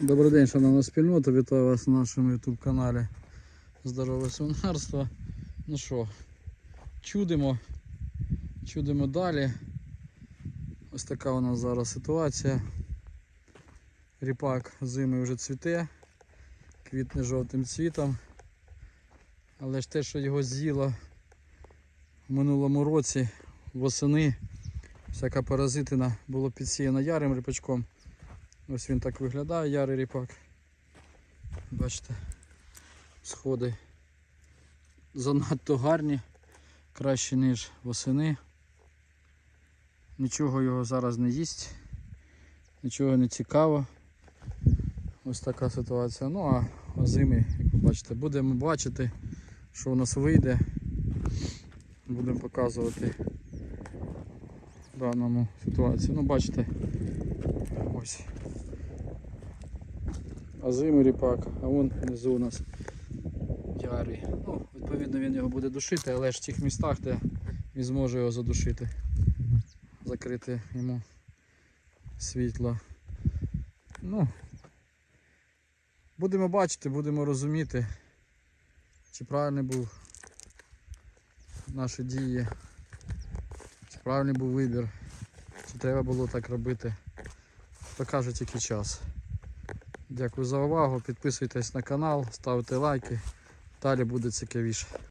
Добрий день, шановна спільнота, вітаю вас на нашому YouTube каналі Здорове свинарство. Ну що, чудимо, чудимо далі. Ось така у нас зараз ситуація. Ріпак зими вже цвіте, квітне жовтим цвітом. Але ж те, що його з'їло в минулому році восени, всяка паразитина було підсіяно ярим ріпачком. Ось він так виглядає, ярий ріпак. Бачите, сходи занадто гарні, краще ніж восени. Нічого його зараз не їсть, нічого не цікаво. Ось така ситуація. Ну а озими, як ви бачите, будемо бачити, що у нас вийде. Будемо показувати даному ситуації. Ну бачите, ось. А зиму ріпак, а вон внизу у нас ярий. Ну, відповідно він його буде душити, але ж в тих містах, де він зможе його задушити, закрити йому світло. Ну, будемо бачити, будемо розуміти, чи правильний був наші дії, чи правильний був вибір, чи треба було так робити. Покаже тільки час. Дякую за увагу. Підписуйтесь на канал, ставте лайки. Далі буде цікавіше.